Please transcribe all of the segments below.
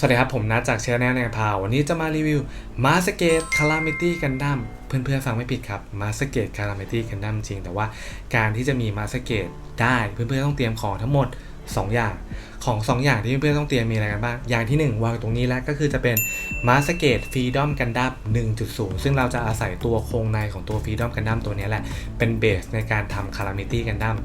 สวัสดีครับผมนัดจากเชนแนลในพาวันนี้จะมารีวิวมาสเกตคาราเมตี้กันดั้มเพื่อนๆฟังไม่ผิดครับมาสเกตคาราเมตี้กันดั้มจริง แต่ว่าการที่จะมีมาสเกตได้เพื่อนๆต้องเตรียมของทั้งหมด 2 อย่างของ 2 อย่างที่เพื่อนๆต้องเตรียมมีอะไรกันบ้าง อย่างที่ 1 วางตรงนี้แล้วก็คือจะเป็นมาสเกตฟรีดอมกันดั้ม1.0 ซึ่งเราจะอาศัยตัวโครงในของตัวฟรีดอมกันดั้มตัวนี้แหละ เป็นเบสในการทำคาราเมตี้กันดั้ม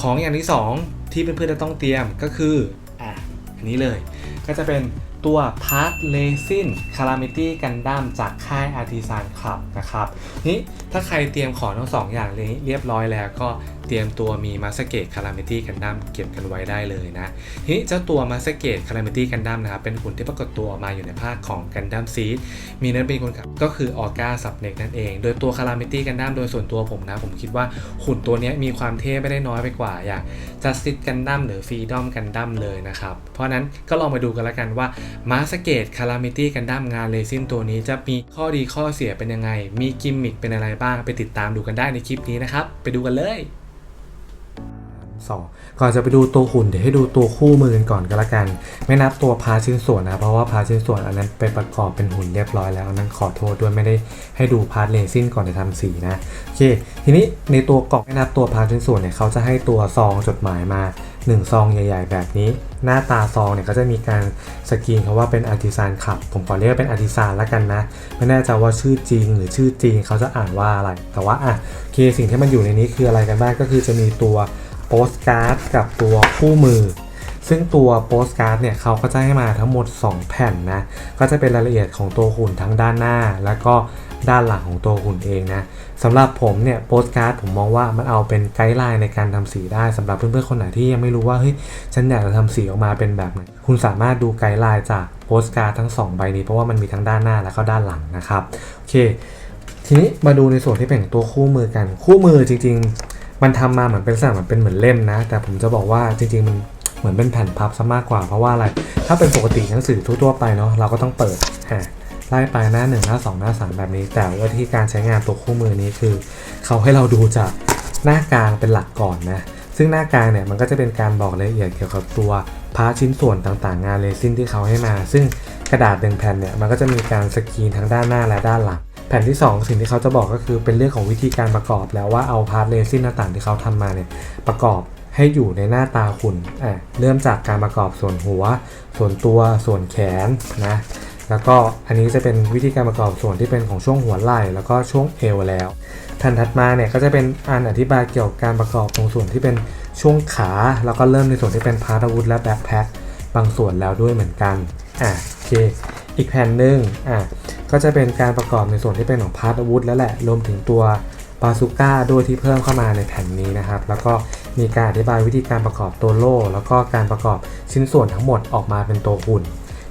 ของอย่างที่ 2 ที่เพื่อนๆจะต้องเตรียมก็คืออะอันนี้เลย ก็จะเป็น ตัวพาร์ทเลซินคาราเมตี้กันดั้มจากค่ายอาร์ติซานคลับนะครับนี่ถ้าใครเตรียมของทั้งสองอย่างนี้เรียบร้อยแล้วก็เตรียมตัวมีมาสเกตคาราเมตี้กันดั้มเก็บกันไว้ได้เลยนะทีนี้เจ้าตัวมาสเกตคาราเมตี้กันดั้มนะครับเป็นหุ่นที่ปรากฏตัวออกมาอยู่ในภาคของกันดั้มซีดมีนั้นเป็นคนขับก็คือออก้าสับเน็กนั่นเอง โดยตัวคาราเมตี้กันดั้มโดยส่วนตัวผมนะ ผมคิดว่าหุ่นตัวนี้มีความเท่ไม่ได้น้อยไปกว่าอย่าง Justice Gundam หรือ Freedom Gundam เลยนะครับ เพราะนั้นก็ลองมาดูกันแล้วกันว่า m a s k a t e Calamity Gundam งานเลซินตัวนี้จะมีข้อดีข้อเสียเป็นยังไง มีกิมมิคเป็นอะไรบ้างไปติดตามดูกันได้ในคลิปนี้นะครับ ไปดูกันเลยสองก่อนจะไปดูตัวหุ่นเดี๋ยวให้ดูตัวคู่มือกันก่อนก็แล้วกัน ไม่นับตัวพาชิ้นส่วนนะ เพราะว่าพาชิ้นส่วนอันนั้นไปประกอบเป็นหุ่นเรียบร้อยแล้วอันนั้นขอโทษด้วยไม่ได้ให้ดูพาร์ทเลซินก่อนจะทำสีนะโอเค ทีนี้ในตัวกล่องไม่นับตัวพาชิ้นส่วนเนี่ยเขาจะให้ตัวซองจดหมายมา1ซองใหญ่ ๆ แบบนี้ หน้าตาซองเนี่ยก็จะมีการสกรีนเขาว่าเป็นอาร์ติซานขับ ผมขอเรียกว่าเป็นอาร์ติซานแล้วกันนะ ไม่แน่ใจว่าชื่อจริงหรือชื่อจริงเขาจะอ่านว่าอะไร แต่ว่าอะโอเคสิ่งที่มันอยู่ในนี้คืออะไรกันบ้างก็คือจะมีตัวโปสการ์ดกับตัวคู่มือ ซึ่งตัวโปสการ์ดเนี่ยเขาก็จะให้มาทั้งหมด 2 แผ่นนะ ก็จะเป็นรายละเอียดของตัวหุ่นทั้งด้านหน้า แล้วก็ด้านหลังของตัวหุ่นเองนะสำหรับผมเนี่ยโปสการ์ดผมมองว่ามันเอาเป็นไกด์ไลน์ในการทำสีได้สำหรับเพื่อนๆคนไหนที่ยังไม่รู้ว่าเฮ้ยฉันอยากจะทำสีออกมาเป็นแบบไหนคุณสามารถดูไกด์ไลน์จากโปสการ์ดทั้ง 2 ใบนี้เพราะว่ามันมีทั้งด้านหน้าและก็ด้านหลังนะครับโอเค ทีนี้มาดูในส่วนที่เป็นตัวคู่มือกัน คู่มือจริง ๆ มันทำมาเหมือนเป็นลักษณะเหมือนเป็นเหมือนเล่มนะ แต่ผมจะบอกว่าจริงๆมันเหมือนเป็นแผ่นพับซะมากกว่าเพราะว่าอะไร ถ้าเป็นปกติหนังสือทั่วๆไปเนาะเราก็ต้องเปิดอะ ไล่ไปหน้า 1 หน้า 2 หน้า 3 แบบนี้ แต่ว่าที่การใช้งานตัวคู่มือนี้คือ เขาให้เราดูจากหน้ากลางเป็นหลักก่อนนะ ซึ่งหน้ากลางเนี่ยมันก็จะเป็นการบอกรายละเอียดเกี่ยวกับตัวพาร์ทชิ้นส่วนต่างๆ งานเรซินที่เขาให้มา ซึ่งกระดาษหนึ่งแผ่นเนี่ยมันก็จะมีการสกรีนทั้งด้านหน้าและด้านหลังแผ่นที่ 2 สิ่งที่เขาจะบอกก็คือเป็นเรื่องของวิธีการประกอบแล้วว่าเอาพาร์ทเรซินต่างๆที่เขาทำมาเนี่ยประกอบให้อยู่ในหน้าตาหุ่นอะเริ่มจากการประกอบส่วนหัว ส่วนตัวส่วนแขนนะ แล้วก็อันนี้จะเป็นวิธีการประกอบส่วนที่เป็นของช่วงหัวไหล่แล้วก็ช่วงเอวแล้วแผ่นถัดมาเนี่ยก็จะเป็นอันอธิบายเกี่ยวกับการประกอบตรงส่วนที่เป็นช่วงขา แล้วก็เริ่มในส่วนที่เป็นพาร์ทอาวุธและแบ็คแพ็คบางส่วนแล้วด้วยเหมือนกันอะโอเคอีกแผ่นหนึ่งอะก็จะเป็นการประกอบในส่วนที่เป็นของพาร์ทอาวุธแล้วแหละรวมถึงตัวบาซูก้าด้วยที่เพิ่มเข้ามาในแผ่นนี้นะครับ แล้วก็มีการอธิบายวิธีการประกอบตัวโล่แล้วก็การประกอบชิ้นส่วนทั้งหมดออกมาเป็นตัวหุ่น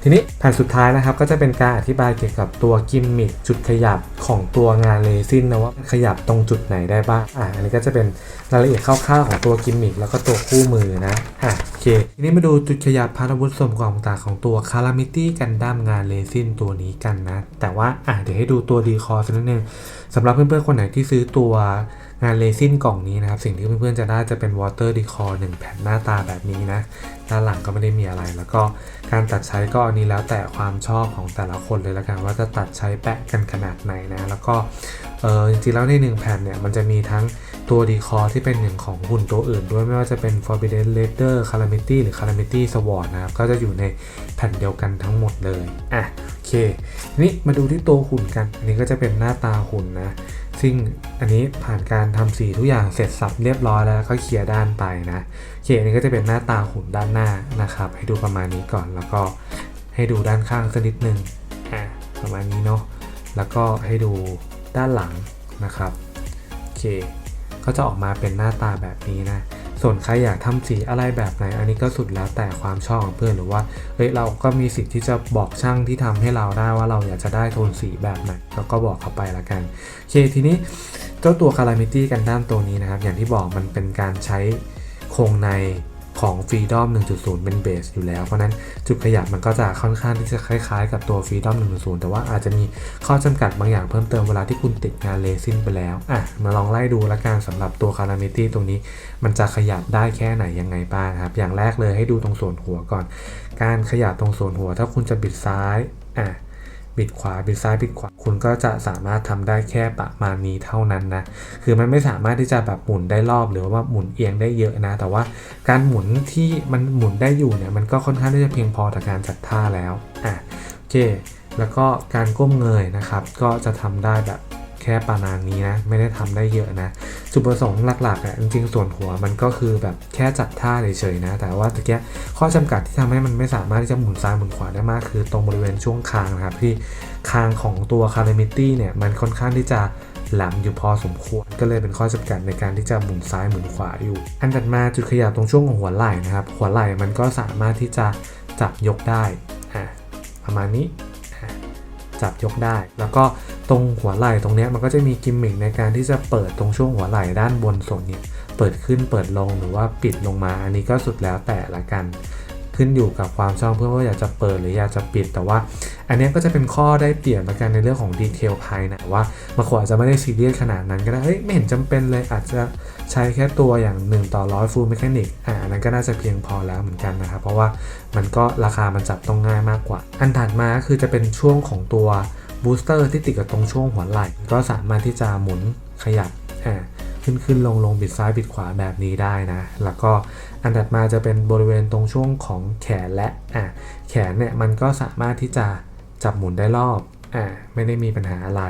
ทีนี้แผ่นสุดท้ายนะครับก็จะเป็นการอธิบายเกี่ยวกับตัวกิมมิคจุดขยับของตัวงานเลซินนะว่าขยับตรงจุดไหนได้บ้างอะอันนี้ก็จะเป็นรายละเอียดคร่าวๆของตัวกิมมิคแล้วก็ตัวคู่มือนะอะโอเค ทีนี้มาดูจุดขยับพาราวุธส่วนประกอบต่างของตัวคารามิตี้กันดั้มงานเลซินตัวนี้กันนะ แต่ว่าอะเดี๋ยวให้ดูตัวดีคอสักนิดนึงสำหรับเพื่อนๆคนไหนที่ซื้อตัว งานเลซินกล่องนี้นะครับ สิ่งที่เพื่อนๆจะได้จะเป็นวอเตอร์ดีคอหนึ่งแผ่นหน้าตาแบบนี้นะ ด้านหลังก็ไม่ได้มีอะไร แล้วก็การตัดใช้ก็อันนี้แล้วแต่ความชอบของแต่ละคนเลยละกันว่าจะตัดใช้แปะกันขนาดไหนนะ แล้วก็เออจริงๆแล้วในหนึ่งแผ่นเนี่ยมันจะมีทั้ง ตัวดีคอที่เป็นหนึ่งของหุ่นตัวอื่นด้วยไม่ว่าจะเป็น Forbidden Leader Calamity หรือ Calamity Sword นะครับ ก็จะอยู่ในแผ่นเดียวกันทั้งหมดเลย อะ โอเค นี้มาดูที่ตัวหุ่นกัน อันนี้ก็จะเป็นหน้าตาหุ่นนะ ซึ่งอันนี้ผ่านการทำสีทุกอย่างเสร็จสับเรียบร้อยแล้วก็เคลียร์ด้านไปนะโอเคอันนี้ก็จะเป็นหน้าตาหุ่นด้านหน้านะครับ ให้ดูประมาณนี้ก่อน แล้วก็ให้ดูด้านข้างสักนิดนึง อะ ประมาณนี้เนาะ แล้วก็ให้ดูด้านหลังนะครับ โอเค ก็จะออกมาเป็นหน้าตาแบบนี้นะ ส่วนใครอยากทำสีอะไรแบบไหน อันนี้ก็สุดแล้วแต่ความชอบของเพื่อนหรือว่าเฮ้ยเราก็มีสิทธิ์ที่จะบอกช่างที่ทำให้เราได้ว่าเราอยากจะได้โทนสีแบบไหนเราก็บอกเขาไปละกันโอเคทีนี้เจ้าตัวคาราเมตี้กันด้านตัวนี้นะครับ อย่างที่บอกมันเป็นการใช้โครงใน ของ Freedom 1.0 เป็นเบสอยู่แล้ว เพราะนั้นจุดขยับมันก็จะค่อนข้างที่จะคล้ายๆ กับตัว Freedom 1.0 แต่ว่าอาจจะมีข้อจำกัดบางอย่างเพิ่มเติมเวลาที่คุณติดงานเลซินไปแล้วอะมาลองไล่ดูละกันสำหรับตัว Calamity ตรงนี้ มันจะขยับได้แค่ไหนยังไงบ้างครับ อย่างแรกเลยให้ดูตรงส่วนหัวก่อน การขยับตรงส่วนหัว ถ้าคุณจะบิดซ้ายอะ บิดขวาบิดซ้ายบิดขวา คุณก็จะสามารถทำได้แค่ประมาณนี้เท่านั้นนะ คือมันไม่สามารถที่จะแบบหมุนได้รอบหรือว่าหมุนเอียงได้เยอะนะ แต่ว่าการหมุนที่มันหมุนได้อยู่เนี่ยมันก็ค่อนข้างที่จะเพียงพอต่อการจัดท่าแล้ว อะโอเค แล้วก็การก้มเงยนะครับ ก็จะทำได้แบบ แค่ประมาณนี้นะ ไม่ได้ทำได้เยอะนะ จุดประสงค์หลักๆอะจริงๆ ส่วนหัวมันก็คือแบบแค่จัดท่าเฉยๆนะ แต่ว่าตะเกียข้อจำกัดที่ทำให้มันไม่สามารถที่จะหมุนซ้ายหมุนขวาได้มาก คือตรงบริเวณช่วงคางนะครับที่คางของตัว Calamity เนี่ยมันค่อนข้างที่จะหลมอยู่พอสมควรก็เลยเป็นข้อจำกัดในการที่จะหมุนซ้ายหมุนขวาอยู่ อันถัดมาจุดขยับตรงช่วงของหัวไหล่นะครับ หัวไหล่มันก็สามารถที่จะจับยกได้ประมาณนี้จับยกได้ แล้วก็ ตรงหัวไหล่ตรงนี้มันก็จะมีกิมมิคในการที่จะเปิดตรงช่วงหัวไหล่ด้านบนส่วนเนี่ยเปิดขึ้นเปิดลงหรือว่าปิดลงมา อันนี้ก็สุดแล้วแต่ละกัน ขึ้นอยู่กับความชอบเพื่อว่าอยากจะเปิดหรืออยากจะปิดแต่ว่า อันนี้ก็จะเป็นข้อได้เปรียบเหมือนกันในเรื่องของดีเทลภายในว่าบางคนอาจจะไม่ได้ซีเรียสขนาดนั้นก็ได้เฮ้ยไม่เห็นจำเป็นเลยอาจจะใช้แค่ตัวอย่าง 1 ต่อร้อยฟูลเมคานิกอ่าอันนั้นก็น่าจะเพียงพอแล้วเหมือนกันนะครับเพราะว่ามันก็ราคามันจับต้องง่ายมากกว่า อันถัดมาก็คือจะเป็นช่วงของตัว บูสเตอร์ที่ติดกับตรงช่วงหัวไหล่ ก็สามารถที่จะหมุนขยับอ่าขึ้นขึ้นลงลงบิดซ้ายบิดขวาแบบนี้ได้นะ แล้วก็อันถัดมาจะเป็นบริเวณตรงช่วงของแขนและอ่าแขนเนี่ยมันก็สามารถที่จะจับหมุนได้รอบอ่าไม่ได้มีปัญหาอะไร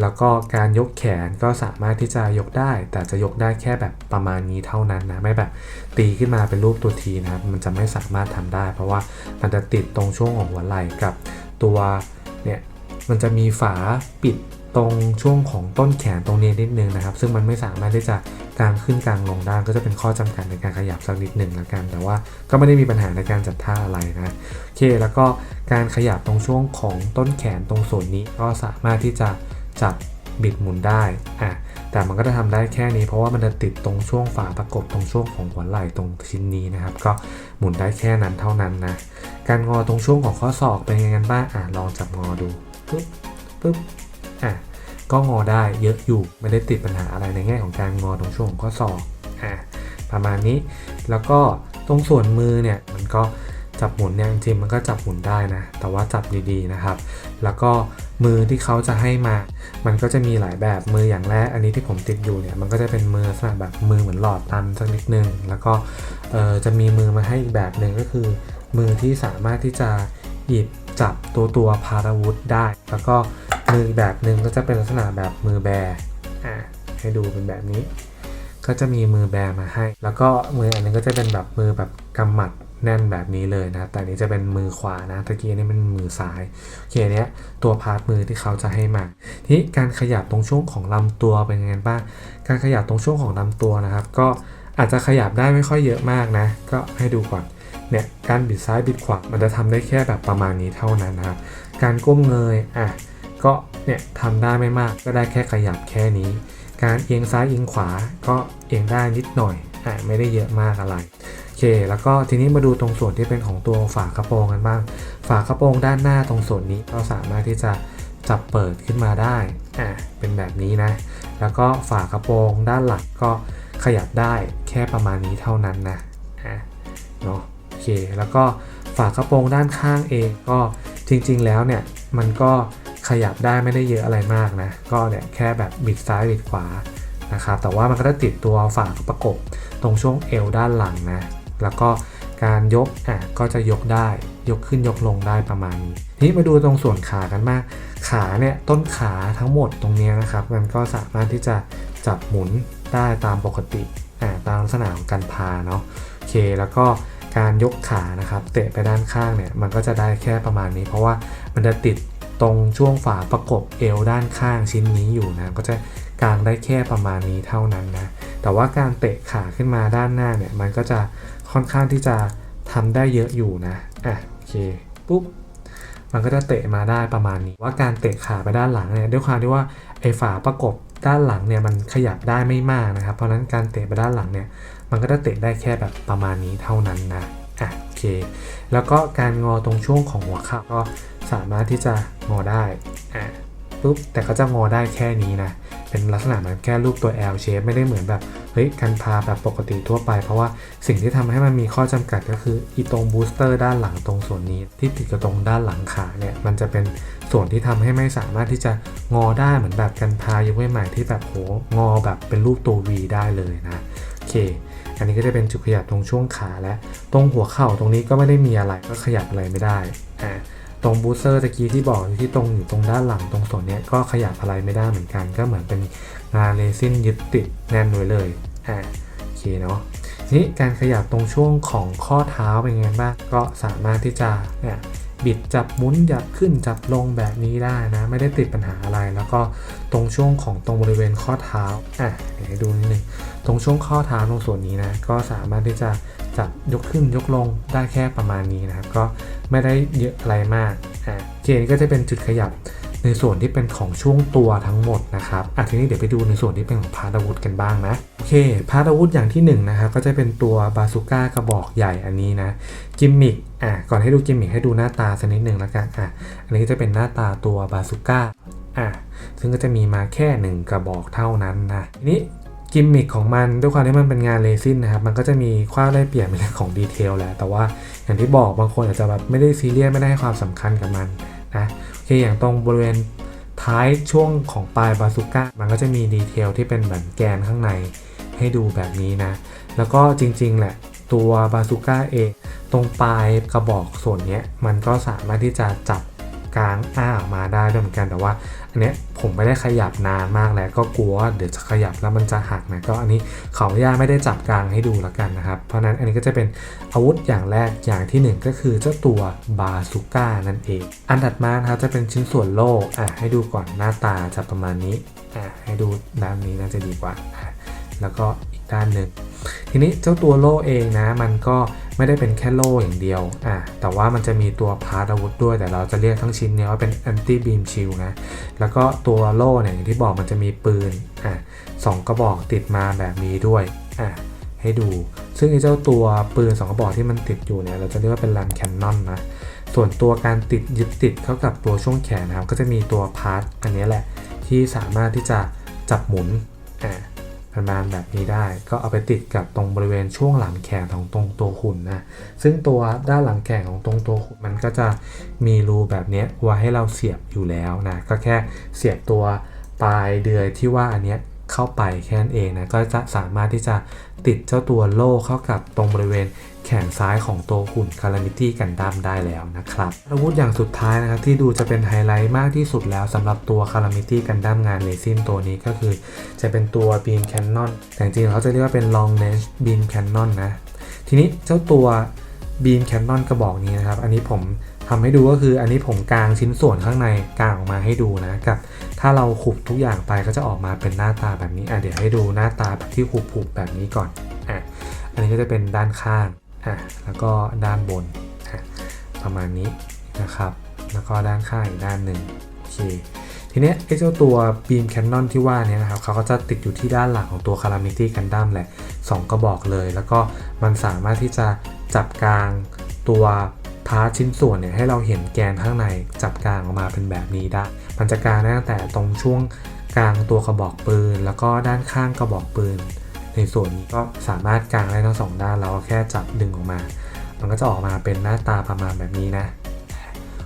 แล้วก็การยกแขนก็สามารถที่จะยกได้ แต่จะยกได้แค่แบบประมาณนี้เท่านั้นนะ ไม่แบบตีขึ้นมาเป็นรูปตัวทีนะครับ มันจะไม่สามารถทำได้ เพราะว่ามันจะติดตรงช่วงของหัวไหล่กับตัวเนี่ย มันจะมีฝาปิดตรงช่วงของต้นแขนตรงนี้นิดนึงนะครับ ซึ่งมันไม่สามารถที่จะกางขึ้นกางลงได้ก็จะเป็นข้อจำกัดในการขยับสักนิดหนึ่งแล้วกัน แต่ว่าก็ไม่ได้มีปัญหาในการจัดท่าอะไรนะโอเค แล้วก็การขยับตรงช่วงของต้นแขนตรงส่วนนี้ก็สามารถที่จะจับบิดหมุนได้อะแต่มันก็จะทำได้แค่นี้เพราะว่ามันจะติดตรงช่วงฝาประกบตรงช่วงของหัวไหล่ตรงชิ้นนี้นะครับ ก็หมุนได้แค่นั้นเท่านั้นนะการงอตรงช่วงของข้อศอกเป็นยังไงกันบ้างอะลองจับงอดู ปึ๊บปึ๊บอะก็งอได้เยอะอยู่ไม่ได้ติดปัญหาอะไรในแง่ของการงอตรงช่วงข้อศอกอะประมาณนี้แล้วก็ตรงส่วนมือเนี่ยมันก็จับหมุนเนี่ยจริงมันก็จับหมุนได้นะ แต่ว่าจับดีๆนะครับ แล้วก็มือที่เขาจะให้มา มันก็จะมีหลายแบบมืออย่างแรก อันนี้ที่ผมติดอยู่เนี่ยมันก็จะเป็นมือลักษณะแบบมือเหมือนหลอดตันสักนิดนึง แล้วก็จะมีมือมาให้อีกแบบหนึ่งก็คือ มือที่สามารถที่จะหยิบ จับตัวตัวพาราวุธได้ แล้วก็มืออีกแบบหนึ่งก็จะเป็นลักษณะแบบมือแบอะให้ดูเป็นแบบนี้ ก็จะมีมือแบมาให้ แล้วก็มืออันนึงก็จะเป็นแบบมือแบบกำหมัดแน่นแบบนี้เลยนะ แต่นนี้จะเป็นมือขวานะ ตะกี้นี่เป็นมือซ้าย โอเคเนี้ยตัวพาร์ทมือที่เขาจะให้มาทีนี้การขยับตรงช่วงของลำตัวเป็นยังไงบ้าง การขยับตรงช่วงของลำตัวนะครับ ก็อาจจะขยับได้ไม่ค่อยเยอะมากนะ ก็ให้ดูก่อน เนี่ยการบิดซ้ายบิดขวามันจะทำได้แค่แบบประมาณนี้เท่านั้นนะครับการก้มเงยอะก็เนี่ยทำได้ไม่มากก็ได้แค่ขยับแค่นี้ การเอียงซ้ายเอียงขวาก็เอียงได้นิดหน่อยอะไม่ได้เยอะมากอะไรโอเค แล้วก็ทีนี้มาดูตรงส่วนที่เป็นของตัวฝากระโปรงกันบ้าง ฝากระโปรงด้านหน้าตรงส่วนนี้ก็สามารถที่จะจับเปิดขึ้นมาได้อะเป็นแบบนี้นะ แล้วก็ฝากระโปรงด้านหลังก็ขยับได้แค่ประมาณนี้เท่านั้นนะอะเนาะ เค แล้วก็ฝากระโปรงด้านข้างเองก็จริงๆแล้วเนี่ยมันก็ขยับได้ไม่ได้เยอะอะไรมากนะ ก็เนี่ยแค่แบบบิดซ้ายบิดขวานะครับแต่ว่ามันก็จะติดตัวฝาประกบตรงช่วงเอวด้านหลังนะ แล้วก็การยกอะก็จะยกได้ยกขึ้นยกลงได้ประมาณนี้ทีนี้มาดูตรงส่วนขากันมาก ขาเนี่ยต้นขาทั้งหมดตรงนี้นะครับ มันก็สามารถที่จะจับหมุนได้ตามปกติอ่าตามลักษณะของการพาเนาะโอเคแล้วก็ การยกขานะครับเตะไปด้านข้างเนี่ยมันก็จะได้แค่ประมาณนี้ เพราะว่ามันจะติดตรงช่วงฝาประกบเอวด้านข้างชิ้นนี้อยู่นะก็จะกางได้แค่ประมาณนี้เท่านั้นนะแต่ว่าการเตะขาขึ้นมาด้านหน้าเนี่ยมันก็จะค่อนข้างที่จะทำได้เยอะอยู่นะอะโอเคปุ๊บมันก็จะเตะมาได้ประมาณนี้ ว่าการเตะขาไปด้านหลังเนี่ยด้วยความที่ว่าไอ้ฝาประกบ ด้านหลังเนี่ยมันขยับได้ไม่มากนะครับ เพราะนั้นการเตะไปด้านหลังเนี่ยมันก็จะเตะได้แค่แบบประมาณนี้เท่านั้นนะอะโอเค แล้วก็การงอตรงช่วงของหัวเข่าก็สามารถที่จะงอได้อะ ปุ๊บแต่ก็จะงอได้แค่นี้นะ เป็นลักษณะเหมือนแค่รูปตัว L shape ไม่ได้เหมือนแบบเฮ้ยการพาแบบปกติทั่วไป เพราะว่าสิ่งที่ทำให้มันมีข้อจำกัดก็คืออีตรงบูสเตอร์ด้านหลังตรงส่วนนี้ ที่ติดกับตรงด้านหลังขาเนี่ยมันจะเป็นส่วนที่ทำให้ไม่สามารถที่จะงอได้เหมือนแบบการพายกไว้ใหม่ที่แบบโหงอแบบเป็นรูปตัว V ได้เลยนะโอเค อันนี้ก็จะเป็นจุดขยับตรงช่วงขาและ ตรงหัวเข่าตรงนี้ก็ไม่ได้มีอะไรก็ขยับอะไรไม่ได้ ตรงบูสเตอร์ตะกี้ที่บอกอยู่ที่ตรงอยู่ตรงด้านหลังตรงส่วนนี้ก็ขยับอะไรไม่ได้เหมือนกัน ก็เหมือนเป็นงานเรซินยึดติดแน่นไว้เลยอ่าโอเคเนาะทีนี้การขยับตรงช่วงของข้อเท้าเป็นไงบ้างก็สามารถที่จะเนี่ยบิดจับหมุนจับขึ้นจับลงแบบนี้ได้นะ ไม่ได้ติดปัญหาอะไร แล้วก็ตรงช่วงของตรงบริเวณข้อเท้าอะเดี๋ยวดูนิดนึงตรงช่วงข้อเท้าตรงส่วนนี้นะ ก็สามารถที่จะ จับยกขึ้นยกลงได้แค่ประมาณนี้นะครับ ก็ไม่ได้เยอะอะไรมากอะเจนก็จะเป็นจุดขยับในส่วนที่เป็นของช่วงตัวทั้งหมดนะครับอะทีนี้เดี๋ยวไปดูในส่วนที่เป็นของพาราวุธกันบ้างนะ โอเค พาราวุธอย่างที่1นงนะครับก็จะเป็นตัวบาซูก้ากระบอกใหญ่อันนี้นะ กิมมิคอะก่อนให้ดูกิมมิคให้ดูหน้าตาสักนิดหนึ่งแล้วกัน อะ อันนี้ก็จะเป็นหน้าตาตัวบาซูก้า อะ ซึ่งก็จะมีมาแค่หนึ่งกระบอกเท่านั้นนะ ทีนี้ กิมมิคของมันด้วยความที่มันเป็นงานเรซินนะครับมันก็จะมีความได้เปรียบในเรื่องของดีเทลแหละแต่ว่าอย่างที่บอกบางคนอาจจะแบบไม่ได้ซีเรียสไม่ได้ให้ความสำคัญกับมันนะโอเคอย่างตรงบริเวณท้ายช่วงของปลายบาซูก้ามันก็จะมีดีเทลที่เป็นเหมือนแกนข้างในให้ดูแบบนี้นะ แล้วก็จริง ๆ แหละตัวบาซูก้าเอง ตรงปลายกระบอกส่วนนี้มันก็สามารถที่จะจับ กลางอ้าออกมาได้ด้วยเหมือนกันแต่ว่าอันเนี้ยผมไม่ได้ขยับนานมากแล้วก็กลัวว่าเดี๋ยวจะขยับแล้วมันจะหักนะก็อันนี้ขออนุญาตไม่ได้จับกลางให้ดูแล้วกันนะครับ เพราะนั้นอันนี้ก็จะเป็นอาวุธอย่างแรกอย่างที่หนึ่งก็คือเจ้าตัวบาซูก้านั่นเอง อันถัดมาครับจะเป็นชิ้นส่วนโล่อะให้ดูก่อนหน้าตาจะประมาณนี้อะให้ดูด้านนี้น่าจะดีกว่า แล้วก็อีกด้านหนึ่ง ทีนี้เจ้าตัวโล่เองนะ มันก็ไม่ได้เป็นแค่โล่อย่างเดียวอะแต่ว่ามันจะมีตัวพาร์ทอาวุธด้วย แต่เราจะเรียกทั้งชิ้นเนี้ยว่าเป็น anti beam shield นะ แล้วก็ตัวโล่เนี่ยอย่างที่บอกมันจะมีปืนอะสองกระบอกติดมาแบบนี้ด้วยอะให้ดู ซึ่งไอ้เจ้าตัวปืนสองกระบอกที่มันติดอยู่เนี่ย เราจะเรียกว่าเป็นลันแคนนอนนะ ส่วนตัวการติดยึดติดเข้ากับตัวช่วงแขนนะครับ ก็จะมีตัวพาร์ทอันนี้แหละ ที่สามารถที่จะจับหมุนอะ ประมาณแบบนี้ได้ ก็เอาไปติดกับตรงบริเวณช่วงหลังแขนของตรงตัวหุ่นนะซึ่งตัวด้านหลังแขนของตรงตัวหุ่นมันก็จะมีรูแบบนี้ไว้ให้เราเสียบอยู่แล้วนะก็แค่เสียบตัวปลายเดือยที่ว่าอันเนี้ยเข้าไปแค่นั้นเองนะก็จะสามารถที่จะติดเจ้าตัวโล่เข้ากับตรงบริเวณ ขนซ้ายของตัวหุ่นคารามิตี้กันดั้มได้แล้วนะครับอาวุธอย่างสุดท้ายนะครับที่ดูจะเป็นไฮไลท์มากที่สุดแล้วสำหรับตัวคารามิตี้กันดั้มงานเลซินตัวนี้ก็คือจะเป็นตัว Beam Cannon แต่จริงๆเขาจะเรียกว่าเป็น Long Range Beam Cannon นะทีนี้เจ้าตัว Beam Cannon กระบอกนี้นะครับ อันนี้ผมทำให้ดูก็คืออันนี้ผมกางชิ้นส่วนข้างในกางออกมาให้ดูนะกับ ถ้าเราขุบทุกอย่างไปก็จะออกมาเป็นหน้าตาแบบนี้อะเดี๋ยวให้ดูหน้าตาแบบที่ขุบๆแบบนี้ก่อนอะอันนี้ก็จะเป็นด้านข้าง อะแล้วก็ด้านบนอะประมาณนี้นะครับ แล้วก็ด้านข้างอีกด้านหนึ่งโอเคทีเนี้ยไอ้เจ้าตัว Beam Cannon ที่ว่าเนี้นะครับเขาก็จะติดอยู่ที่ด้านหลังของตัว Calamity Gundam แหละ 2 กระบอกเลย แล้วก็มันสามารถที่จะจับกลางตัวพาร์ทชิ้นส่วนเนี่ยให้เราเห็นแกนข้างในจับกลางออกมาเป็นแบบนี้ได้มันจะกลางตั้งแต่ตรงช่วงกลางตัวกระบอกปืน แล้วก็ด้านข้างกระบอกปืน ในส่วนก็สามารถกางได้ทั้งสองด้านเราแค่จับดึงออกมา มันก็จะออกมาเป็นหน้าตาประมาณแบบนี้นะ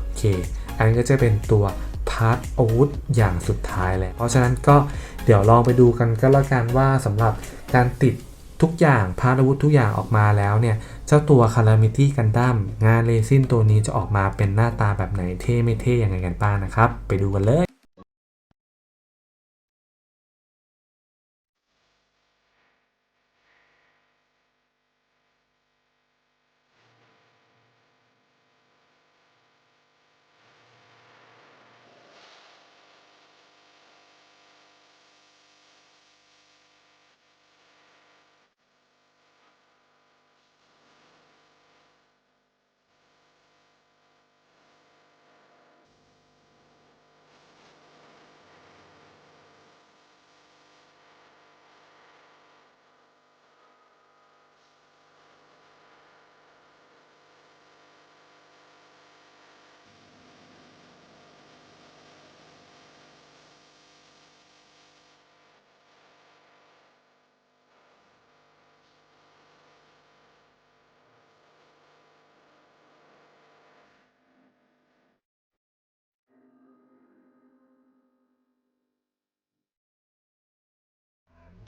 โอเค อันนี้ก็จะเป็นตัวพาร์ทอาวุธอย่างสุดท้ายแหละเพราะฉะนั้นก็เดี๋ยวลองไปดูกันก็แล้วกันว่าสำหรับการติดทุกอย่างพาร์ทอาวุธทุกอย่างออกมาแล้วเนี่ย เจ้าตัว Calamity Gundam งานเลซินตัวนี้จะออกมาเป็นหน้าตาแบบไหนเท่ไม่เท่ยังไงกันบ้างนะครับ ไปดูกันเลย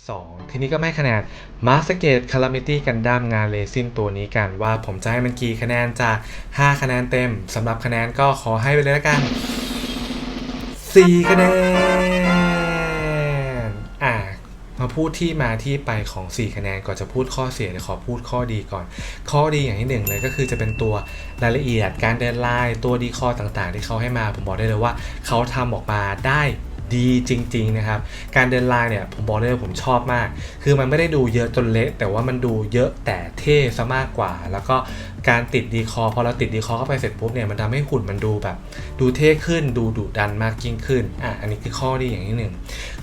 2 ทีนี้ก็ไม่คะแนน Master Gate Calamity Gundam งานเลซินตัวนี้กันว่าผมจะให้มันกี่คะแนนจาก 5 คะแนนเต็มสำหรับคะแนนก็ขอให้ไปเลยละกัน 4 คะแนน อ่ามาพูดที่มาที่ไปของ 4 คะแนนก่อนจะพูดข้อเสียเดี๋ยวขอพูดข้อดีก่อน ข้อดีอย่างที่หนึ่งเลยก็คือจะเป็นตัวรายละเอียดการเดินไลายตัวดีคอต่างๆ ที่เขาให้มาผมบอกได้เลยว่า เขาทำออกมาได้ ดีจริง ๆ นะครับ การเดินลายเนี่ยผมบอกเลยว่าผมชอบมาก คือมันไม่ได้ดูเยอะจนเละแต่ว่ามันดูเยอะแต่เท่ซะมากกว่า แล้วก็ การติดดีคอพอเราติดดีคอเข้าไปเสร็จปุ๊บเนี่ยมันทำให้หุ่นมันดูแบบ ดูเท่ขึ้นดูดุดันมากยิ่งขึ้นอะอันนี้คือข้อดีอย่างที่หนึ่ง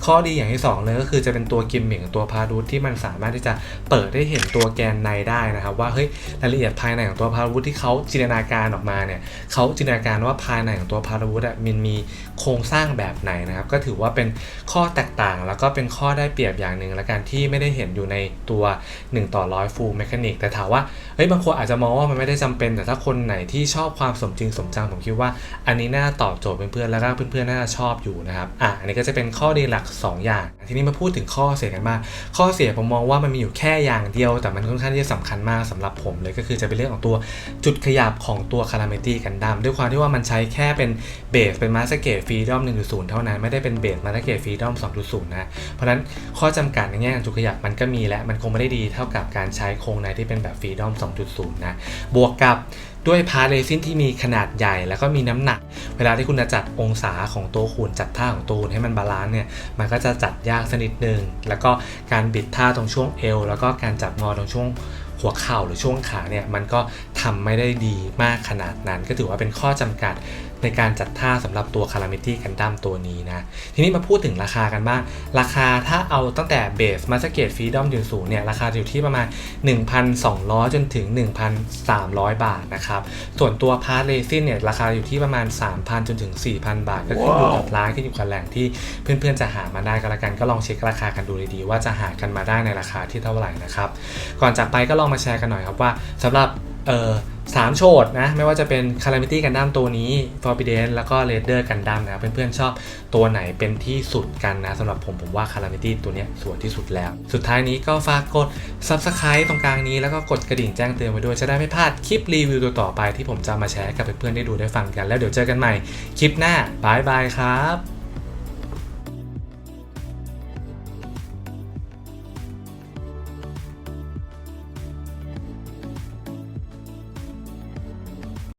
ข้อดีอย่างที่สองเลยก็คือจะเป็นตัวกิมมิคตัวพารูทที่มันสามารถที่จะเปิดได้เห็นตัวแกนในได้นะครับว่าเฮ้ยรายละเอียดภายในของตัวพารูทที่เขาจินตนาการออกมาเนี่ยเขาจินตนาการว่าภายในของตัวพารูทอะมันมีโครงสร้างแบบไหนนะครับ ก็ถือว่าเป็นข้อแตกต่าง แล้วก็เป็นข้อได้เปรียบอย่างหนึ่งและการที่ไม่ได้เห็นอยู่ในตัว 1 ต่อร้อยฟูลแมคานิกแต่ถามว่าเฮ้ยบางคนอาจจะมองว่ามันไม่ได้จำเป็น แต่ถ้าคนไหนที่ชอบความสมจริงสมจังผมคิดว่า อันนี้น่าตอบโจทย์เพื่อนๆแล้วก็เพื่อนๆน่าจะชอบอยู่นะครับอะอันนี้ก็จะเป็นข้อดีหลัก 2 อย่าง ทีนี้มาพูดถึงข้อเสียกันบ้างข้อเสียผมมองว่ามันมีอยู่แค่อย่างเดียว แต่มันค่อนข้างที่จะสำคัญมากสำหรับผมเลยก็คือจะเป็นเรื่องของตัวจุดขยับของตัวคาราเมตี้กันดัมด้วยความที่ว่ามันใช้แค่เป็นเบสเป็นมาสเกตฟรีดอม1.0 เท่านั้นไม่ได้เป็นเบสมาสเกตฟรีดอม2.0 นะเพราะนั้นข้อจำกัดในแง่ของจุดขยับมันก็มีและมันคงไม่ได้ดีเท่ากับการใช้โครงในที่เป็นแบบฟรีดอม2.0 นะบวกกับด้วยพาร์ทเรซินที่มีขนาดใหญ่ แล้วก็มีน้ำหนัก เวลาที่คุณจะจัดองศาของตัวหุ่นจัดท่าของตัวหุ่นให้มันบาลานซ์เนี่ย มันก็จะจัดยากสักนิดนึง แล้วก็การบิดท่าตรงช่วงเอว แล้วก็การจับงอตรงช่วงหัวเข่าหรือช่วงขาเนี่ย มันก็ทำไม่ได้ดีมากขนาดนั้น ก็ถือว่าเป็นข้อจำกัด ในการจัดท่าสำหรับตัว Calamity Gundam ตัวนี้นะ ทีนี้มาพูดถึงราคากันบ้าง ราคาถ้าเอาตั้งแต่เบสมาสเกตฟรีดอมยูสูเนี่ย ราคาจะอยู่ที่ประมาณ 1,200 จนถึง 1,300 บาทนะครับ ส่วนตัวพาร์ทเรซินเนี่ย ราคาอยู่ที่ประมาณ 3,000 จนถึง 4,000 บาท ก็ขึ้นอยู่กับร้านขึ้นอยู่กับแหล่งที่เพื่อนๆจะหามาได้ก็แล้วกันก็ลองเช็คราคากันดูดีๆว่าจะหากันมาได้ในราคาที่เท่าไหร่นะครับก่อนจากไปก็ลองมาแชร์กันหน่อยครับว่าสำหรับเอ่อ สามโฉดนะ ไม่ว่าจะเป็น Calamity Gundam ตัวนี้ Forbidden แล้วก็ Raider Gundam นะครับเพื่อนๆชอบตัวไหนเป็นที่สุดกันนะสำหรับผมผมว่า Calamity ตัวนี้สวยที่สุดแล้ว สุดท้ายนี้ก็ฝากกด Subscribe ตรงกลางนี้แล้วก็กดกระดิ่งแจ้งเตือนไว้ด้วยจะได้ไม่พลาดคลิปรีวิวตัวต่อไปที่ผมจะมาแชร์กับเพื่อนๆได้ดูได้ฟังกัน แล้วเดี๋ยวเจอกันใหม่คลิปหน้าบายบายครับ